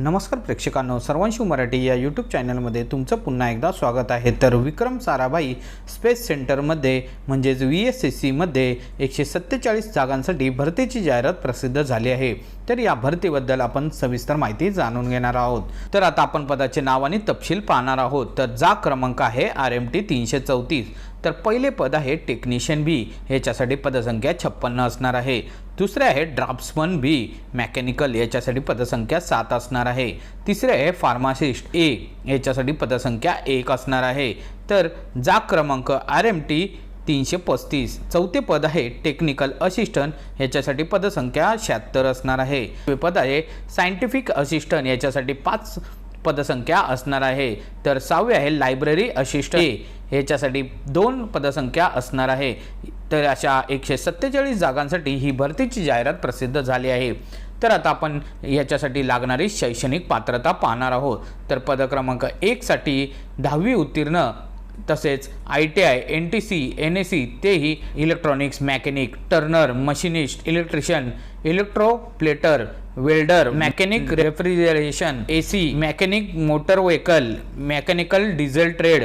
नमस्कार प्रेक्षकांनो सर्वांशिव मराठी या यूट्यूब चॅनलमध्ये तुमचं पुन्हा एकदा स्वागत आहे. तर विक्रम साराभाई स्पेस सेंटरमध्ये म्हणजेच व्ही एस एस सीमध्ये एकशे सत्तेचाळीस जागांसाठी भरतीची जाहिरात प्रसिद्ध झाली आहे. तर या भरतीबद्दल आपण सविस्तर माहिती जाणून घेणार आहोत. तर आता आपण पदाचे नाव आणि तपशील पाहणार आहोत. तर जा क्रमांक आहे आर एम टी तीनशे चौतीस. तर पहिले पद आहे टेक्निशियन बी ह्याच्यासाठी पदसंख्या छप्पन्न असणार आहे. दुसरे आहे ड्राफ्ट्समन बी मेकॅनिकल याच्यासाठी पदसंख्या सात असणार आहे. तिसरे आहे फार्मासिस्ट ए याच्यासाठी पदसंख्या एक असणार आहे. तर जा क्रमांक आर एम टी तीनशे पस्तीस. चौथे पद आहे टेक्निकल असिस्टंट याच्यासाठी पदसंख्या शहात्तर असणार आहे. पद आहे सायंटिफिक असिस्टंट याच्यासाठी पाच पदसंख्या असणार आहे. तर सहावे आहे लायब्ररी असिस्टंट ए याच्यासाठी दोन पदसंख्या असणार आहे. तर अशा एकशे सत्तेचाळीस जागांसाठी ही भरतीची जाहिरात प्रसिद्ध झाली आहे. तर आता आपण याच्यासाठी लागणारी शैक्षणिक पात्रता पाहणार आहोत. तर पद क्रमांक एकसाठी दहावी उत्तीर्ण तसेच I T I N T C N S C तेही electronics mechanic turner machinist electrician electroplater welder mechanic refrigeration A C mechanic motor vehicle mechanical diesel trade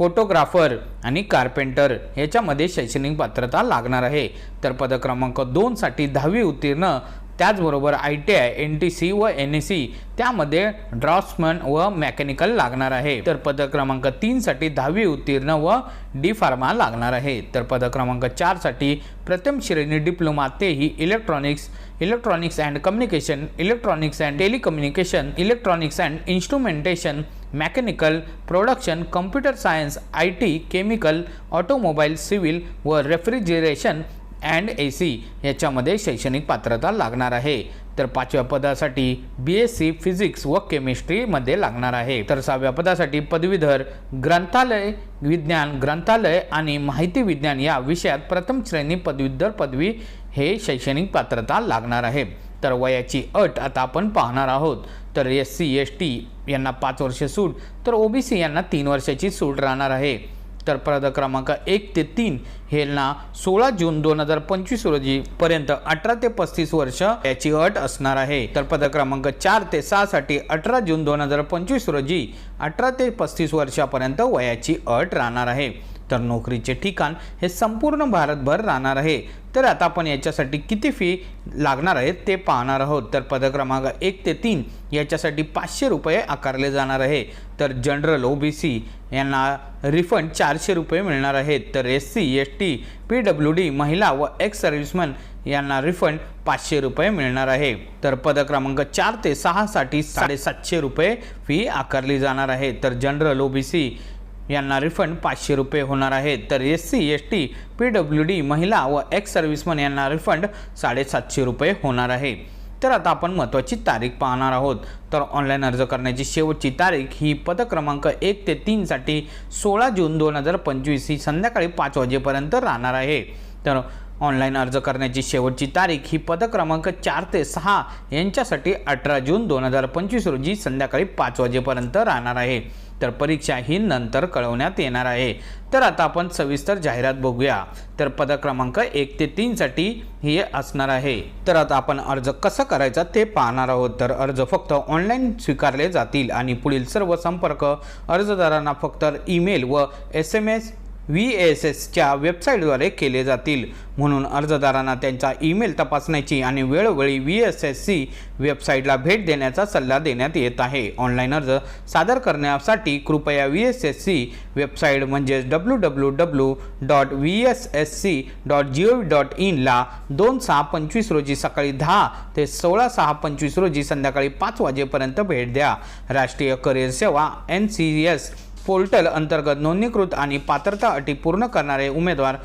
photographer आणि कार्पेंटर ह्याच्यामध्ये शैक्षणिक पात्रता लागणार आहे. तर पदक्रमांक दोनसाठी दहावी उत्तीर्ण त्याचबरोबर I T I N T C व एन एस सी त्यामध्ये ड्राफ्ट्समन व मेकॅनिकल लागणार आहे. तर पदक्रमांक तीनसाठी दहावी उत्तीर्ण व डी फार्मा लागणार आहे. तर पदक्रमांक चारसाठी प्रथम श्रेणी डिप्लोमा तेही electronics electronics and communication electronics and telecommunication electronics and instrumentation mechanical production computer science I T chemical automobile civil व रेफ्रिजरेशन अँड ए सी याच्यामध्ये शैक्षणिक पात्रता लागणार आहे. तर पाचव्या पदासाठी बी एस सी फिजिक्स व केमिस्ट्रीमध्ये लागणार आहे. तर सहाव्या पदासाठी पदवीधर ग्रंथालय विज्ञान ग्रंथालय आणि माहिती विज्ञान या विषयात प्रथम श्रेणी पदवीधर पदवी हे शैक्षणिक पात्रता लागणार आहे. तर वयाची अट आता आपण पाहणार आहोत. तर एस सी एस टी यांना पाच वर्ष सूट तर ओबीसी यांना तीन वर्षाची सूट राहणार आहे. तर पद क्रमांक एक ते तीन हेलना सोळा जून दोन हजार पंचवीस रोजी पर्यंत अठरा ते पस्तीस वर्ष याची अट असणार आहे. तर पद क्रमांक चार ते सहासाठी अठरा जून दोन हजार पंचवीस रोजी अठरा ते पस्तीस वर्षापर्यंत वयाची अट राहणार आहे. तर नोकरीचे ठिकाण हे संपूर्ण भारतभर राहणार आहे. तर आता आपण याच्यासाठी किती फी लागणार आहे ते पाहणार आहोत. तर पद क्रमांक एक ते तीन याच्यासाठी पाचशे रुपये आकारले जाणार आहे. तर जनरल ओ बी सी यांना रिफंड चारशे रुपये मिळणार आहेत. तर S C S T P W D महिला व एक्स सर्व्हिसमन यांना रिफंड पाचशे रुपये मिळणार आहे. तर पद क्रमांक चार ते सहासाठी साडेसातशे रुपये फी आकारली जाणार आहे. तर जनरल ओ बी सी यांना रिफंड पाचशे रुपये होणार आहेत तर S C S T P W D महिला व एक्स सर्व्हिसमन यांना रिफंड साडेसातशे रुपये होणार आहे. तर आता आपण महत्त्वाची तारीख पाहणार आहोत. तर ऑनलाईन अर्ज करण्याची शेवटची तारीख ही पदक्रमांक एक ते तीनसाठी सोळा जून दोन हजार पंचवीस ही संध्याकाळी पाच वाजेपर्यंत राहणार आहे. तर ऑनलाईन अर्ज करण्याची शेवटची तारीख ही पदक्रमांक चार ते सहा यांच्यासाठी अठरा जून दोन हजार पंचवीस रोजी संध्याकाळी पाच वाजेपर्यंत राहणार आहे. तर परीक्षा ही नंतर कळवण्यात येणार आहे. तर आता आपण सविस्तर जाहिरात बघूया. तर पद क्रमांक एक ते तीनसाठी हे असणार आहे. तर आता आपण अर्ज कसं करायचा ते पाहणार आहोत. तर अर्ज फक्त ऑनलाईन स्वीकारले जातील आणि पुढील सर्व संपर्क अर्जदारांना फक्त ईमेल व S M S V S S वेबसाईटद्वारे केले जातील. म्हणून अर्जदारांना त्यांचा ईमेल तपासण्याची आणि वेळोवेळी व्ही एस एस सी वेबसाईटला भेट देण्याचा सल्ला देण्यात येत आहे. ऑनलाईन अर्ज सादर करण्यासाठी कृपया V S S C website म्हणजेच W W W dot V S S C dot G O V dot इनला दोन सहा पंचवीस रोजी सकाळी दहा ते सोळा सहा पंचवीस रोजी संध्याकाळी पाच वाजेपर्यंत भेट द्या. राष्ट्रीय करिअर सेवा एन सी एस पोर्टल अंतर्गत नोंदणीकृत आणि पात्रता अटी पूर्ण करणारे उमेदवार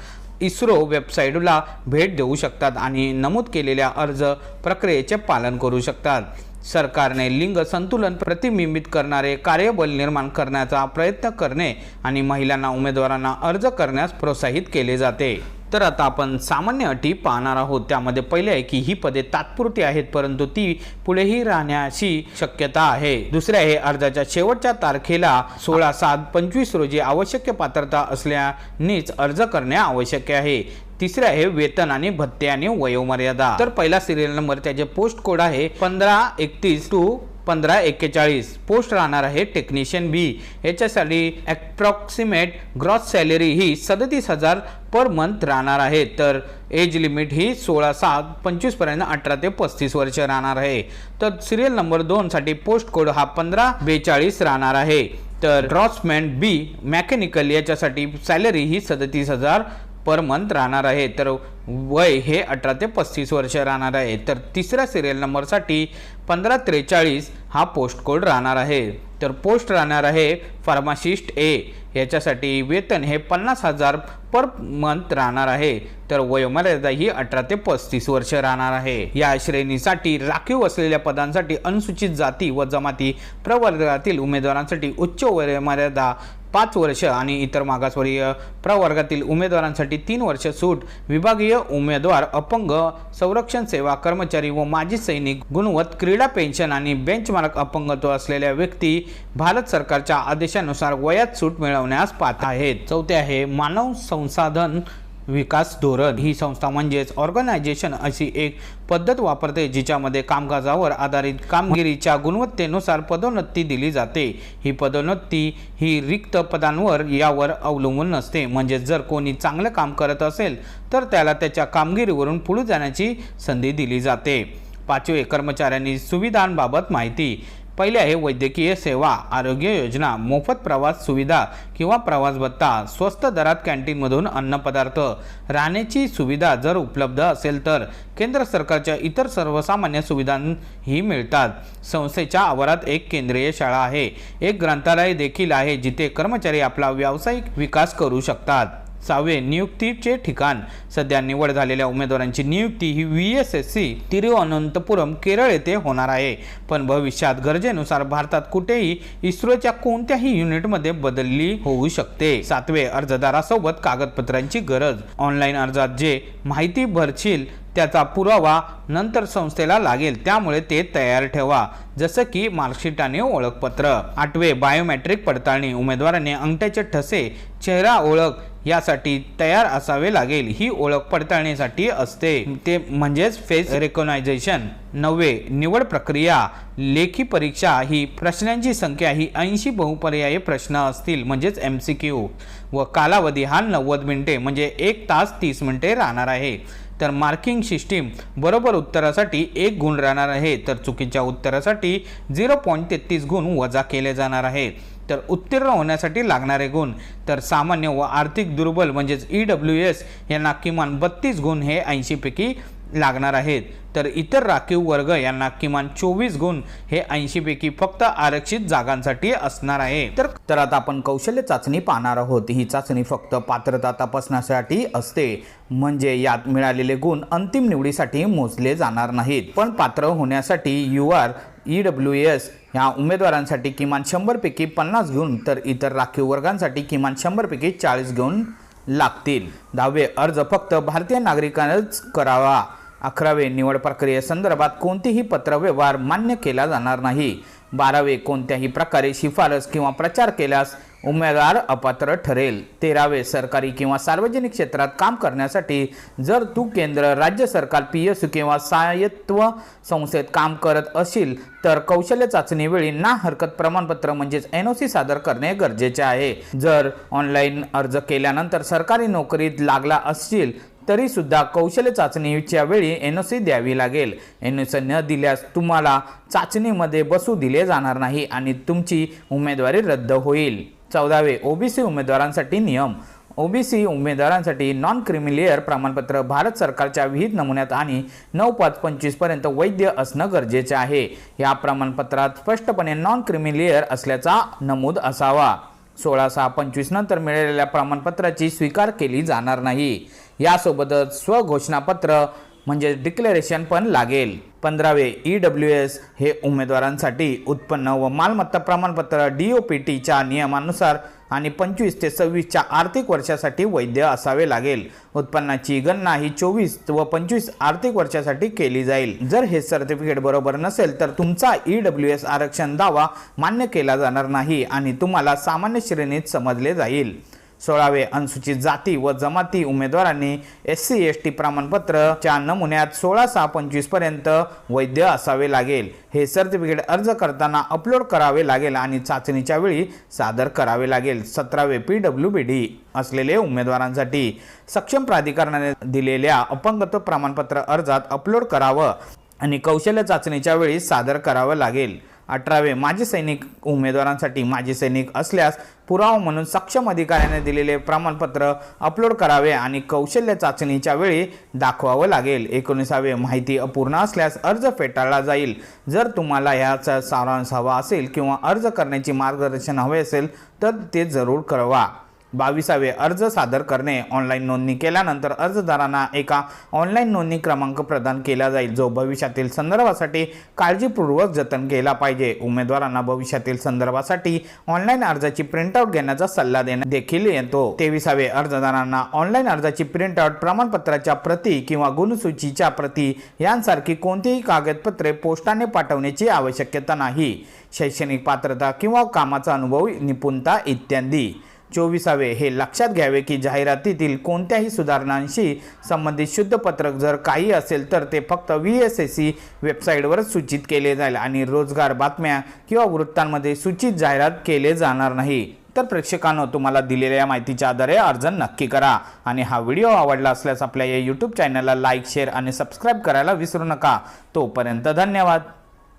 इस्रो वेबसाईटला भेट देऊ शकतात आणि नमूद केलेल्या अर्ज प्रक्रियेचे पालन करू शकतात. सरकारने लिंग संतुलन प्रतिबिंबित करणारे कार्यबल निर्माण करण्याचा प्रयत्न करणे आणि महिलांना उमेदवारांना अर्ज करण्यास प्रोत्साहित केले जाते. तर आता आपण सामान्य अटी पाहणार आहोत. त्यामध्ये पहिले आहे की ही पदे तात्पुरती आहेत परंतु ती पुढेही राहण्याची शक्यता आहे. दुसरे आहे अर्जाच्या शेवटच्या तारखेला सोळा सात पंचवीस रोजी आवश्यक पात्रता असल्यानेच अर्ज करणे आवश्यक आहे. तिसरे आहे वेतन आणि भत्ते आणि वयोमर्यादा. तर पहिला सिरियल नंबर त्याचे पोस्ट कोड आहे पंधरा एकतीस टू पंधरा एक्केचाळीस. पोस्ट राहणार आहे टेक्निशियन बी याच्यासाठी ॲप्रॉक्सिमेट ग्रॉस सॅलरी ही सदतीस हजार पर मंथ राहणार आहे. तर एज लिमिट ही सोळा सात पंचवीसपर्यंत अठरा ते पस्तीस वर्ष राहणार आहे. तर सिरियल नंबर दोनसाठी पोस्ट कोड हा पंधरा बेचाळीस राहणार आहे. तर ड्रॉसमॅन बी मॅकॅनिकल याच्यासाठी सॅलरी ही सदतीस हजार पर मंथ राहणार आहे. तर वय हे अठरा ते पस्तीस वर्ष राहणार आहे. तर तिसऱ्या सिरियल नंबरसाठी पंधरा त्रेचाळीस हा पोस्ट कोड राहणार आहे. तर पोस्ट राहणार आहे फार्मासिस्ट ए याच्यासाठी वेतन हे पन्नास हजार पर मंथ राहणार आहे. तर वयोमर्यादा ही अठरा ते पस्तीस वर्ष राहणार आहे. या श्रेणीसाठी राखीव असलेल्या पदांसाठी अनुसूचित जाती व जमाती प्रवर्गातील उमेदवारांसाठी उच्च वयोमर्यादा पाच वर्ष आणि इतर मागासवर्गीय प्रवर्गातील उमेदवारांसाठी तीन वर्ष सूट. विभागीय उमेदवार अपंग संरक्षण सेवा कर्मचारी व माजी सैनिक गुणवत क्रीडा पेन्शन आणि बेंचमार्क अपंगत्व असलेल्या व्यक्ती भारत सरकारच्या आदेशानुसार वयात सूट मिळवण्यास पात्र आहेत. चौथे आहे मानव संसाधन विकास धोरण ही संस्था म्हणजेच ऑर्गनायझेशन अशी एक पद्धत वापरते जिच्यामध्ये कामकाजावर आधारित कामगिरीच्या गुणवत्तेनुसार पदोन्नती दिली जाते. ही पदोन्नती ही रिक्त पदांवर यावर अवलंबून नसते. म्हणजे जर कोणी चांगलं काम करत असेल तर त्याला त्याच्या कामगिरीवरून पुढे जाण्याची संधी दिली जाते. पाचवे कर्मचाऱ्यांनी सुविधांबाबत माहिती. पहिले आहे वैद्यकीय सेवा आरोग्य योजना मोफत प्रवास सुविधा किंवा प्रवास भत्ता स्वस्त दरात कॅन्टीनमधून अन्नपदार्थ. राहण्याची सुविधा जर उपलब्ध असेल तर केंद्र सरकारच्या इतर सर्वसामान्य सुविधांही मिळतात. संस्थेच्या आवारात एक केंद्रीय शाळा आहे. एक ग्रंथालय देखील आहे जिथे कर्मचारी आपला व्यावसायिक विकास करू शकतात. सहावे नियुक्तीचे ठिकाण. सध्या निवड झालेल्या उमेदवारांची नियुक्ती ही V S S C Thiruvananthapuram Kerala येथे होणार आहे. पण भविष्यात गरजेनुसार भारतात कुठेही इस्रोच्या कोणत्याही युनिटमध्ये बदलली होऊ शकते. सातवे अर्जदारासोबत कागदपत्रांची गरज. ऑनलाईन अर्जात जे माहिती भरशील त्याचा पुरावा नंतर संस्थेला लागेल. त्यामुळे ते तयार ठेवा. जसं की मार्कशीट आणि ओळखपत्र. आठवे बायोमॅट्रिक पडताळणी. उमेदवाराने अंगठ्याचे ठसे चेहरा ओळख यासाठी तयार असावे लागेल. ही ओळख पडताळणीसाठी असते. ते म्हणजेच फेस रेकॉनायझेशन नववे निवड प्रक्रिया. लेखी परीक्षा ही प्रश्नांची संख्या ही ऐंशी बहुपर्यायी प्रश्न असतील म्हणजेच एम सी क्यू व कालावधी हा नव्वद मिनिटे म्हणजे एक तास तीस मिनिटे राहणार आहे. तर मार्किंग सिस्टीम बरोबर उत्तरासाठी एक गुण राहणार आहे. तर चुकीच्या उत्तरासाठी झिरो पॉईंट तेहतीस गुण वजा केले जाणार आहे. तर उत्तीर्ण होण्यासाठी लागणारे गुण तर सामान्य व आर्थिक दुर्बल म्हणजेच ई डब्ल्यू एस यांना किमान बत्तीस गुण हे ऐंशीपैकी लागणार आहेत. तर इतर राखीव वर्ग यांना किमान चोवीस गुण हे ऐंशीपैकी फक्त आरक्षित जागांसाठी असणार आहे. तर तर आता आपण कौशल्य चाचणी पाहणार आहोत. ही चाचणी फक्त पात्रता तपासण्यासाठी असते. म्हणजे यात मिळालेले गुण अंतिम निवडीसाठी मोजले जाणार नाहीत. पण पात्र होण्यासाठी U R E W S ह्या उमेदवारांसाठी किमान शंभरपैकी पन्नास गुण तर इतर राखीव वर्गांसाठी किमान शंभरपैकी चाळीस गुण लागतील. दहावे अर्ज फक्त भारतीय नागरिकांनाच करावा. अकरावे निवड प्रक्रियेसंदर्भात कोणतेही पत्रव्यवहार मान्य केला जाणार नाही. बारावे कोणत्याही प्रकारे शिफारस किंवा प्रचार केल्यास उमेदवार अपात्र ठरेल. तेरावे सरकारी किंवा सार्वजनिक क्षेत्रात काम करण्यासाठी जर तू केंद्र राज्य सरकार पी एस किंवा स्वायत्व संस्थेत काम करत असेल तर कौशल्य चाचणीवेळी ना हरकत प्रमाणपत्र म्हणजेच एन ओ सी सादर करणे गरजेचे आहे. जर ऑनलाईन अर्ज केल्यानंतर सरकारी नोकरीत लागला असतील तरीसुद्धा कौशल्य चाचणीच्या वेळी एन ओ सी द्यावी लागेल. एन ओ सी न दिल्यास तुम्हाला चाचणीमध्ये बसू दिले जाणार नाही आणि तुमची उमेदवारी रद्द होईल. चौदावे ओबीसी उमेदवारांसाठी नियम. ओबीसी उमेदवारांसाठी नॉन क्रिमिलेअर प्रमाणपत्र भारत सरकारच्या विहित नमुन्यात आणि नऊ पाच पंचवीसपर्यंत वैद्य वैध असणं गरजेचे आहे. या प्रमाणपत्रात स्पष्टपणे नॉन क्रिमिलेअर असल्याचा नमूद असावा. सोळा सहा पंचवीस नंतर मिळालेल्या प्रमाणपत्राची स्वीकार केली जाणार नाही. यासोबतच स्वघोषणापत्र म्हणजे डिक्लेरेशन पण लागेल. पंधरावे ई डब्ल्यू एस हे उमेदवारांसाठी उत्पन्न व मालमत्ता प्रमाणपत्र डी ओ पी टीच्या नियमानुसार आणि पंचवीस ते सव्वीसच्या आर्थिक वर्षासाठी वैध असावे लागेल. उत्पन्नाची गणना ही चोवीस व पंचवीस आर्थिक वर्षासाठी केली जाईल. जर हे सर्टिफिकेट बरोबर नसेल तर तुमचा ई डब्ल्यू एस आरक्षण दावा मान्य केला जाणार नाही आणि तुम्हाला सामान्य श्रेणीत समजले जाईल. सोळावे अनुसूचित जाती व जमाती उमेदवारांनी एस सी एस टी प्रमाणपत्रच्या नमुन्यात सोळा सहा पंचवीसपर्यंत वैध असावे लागेल. हे सर्टिफिकेट अर्ज करताना अपलोड करावे लागेल आणि चाचणीच्या वेळी सादर करावे लागेल. सतरावे पी डब्ल्यू बी डी असलेले उमेदवारांसाठी सक्षम प्राधिकरणाने दिलेल्या अपंगत्व प्रमाणपत्र अर्जात अपलोड करावं आणि कौशल्य चाचणीच्या वेळी सादर करावं लागेल. अठरावे माजी सैनिक उमेदवारांसाठी माजी सैनिक असल्यास पुरावा म्हणून सक्षम अधिकाऱ्याने दिलेले प्रमाणपत्र अपलोड करावे आणि कौशल्य चाचणीच्या वेळी दाखवावं लागेल. एकोणीसावे माहिती अपूर्ण असल्यास अर्ज फेटाळला जाईल. जर तुम्हाला याचा सारांश हवा असेल किंवा अर्ज करण्याची मार्गदर्शन हवे असेल तर ते जरूर कळवा. बावीसावे अर्ज सादर करणे. ऑनलाईन नोंदणी केल्यानंतर अर्जदारांना एका ऑनलाईन नोंदणी क्रमांक प्रदान केला जाईल जो भविष्यातील संदर्भासाठी काळजीपूर्वक जतन केला पाहिजे. उमेदवारांना भविष्यातील संदर्भासाठी ऑनलाईन अर्जाची प्रिंटआउट घेण्याचा सल्ला देण्यात देखील येतो. तेविसावे अर्जदारांना ऑनलाईन अर्जाची प्रिंटआउट प्रमाणपत्राच्या प्रती किंवा गुणसूचीच्या प्रती यांसारखी कोणतीही कागदपत्रे पोस्टाने पाठवण्याची आवश्यकता नाही. शैक्षणिक पात्रता किंवा कामाचा अनुभव निपुणता इत्यादी. चोवीसावे. हे लक्षात घ्यावे की जाहिरातीतील कोणत्याही सुधारणांशी संबंधित शुद्ध पत्रक जर काही असेल तर ते फक्त व्ही एस एस सी वेबसाईटवरच सूचित केले जाईल आणि रोजगार बातम्या किंवा वृत्तांमध्ये सूचित जाहिरात केले जाणार नाही. तर प्रेक्षकांनो तुम्हाला दिलेल्या माहितीच्या आधारे अर्ज नक्की करा आणि हा व्हिडिओ आवडला असल्यास आपल्या या यूट्यूब चॅनलला लाईक शेअर आणि सबस्क्राईब करायला विसरू नका. तोपर्यंत धन्यवाद.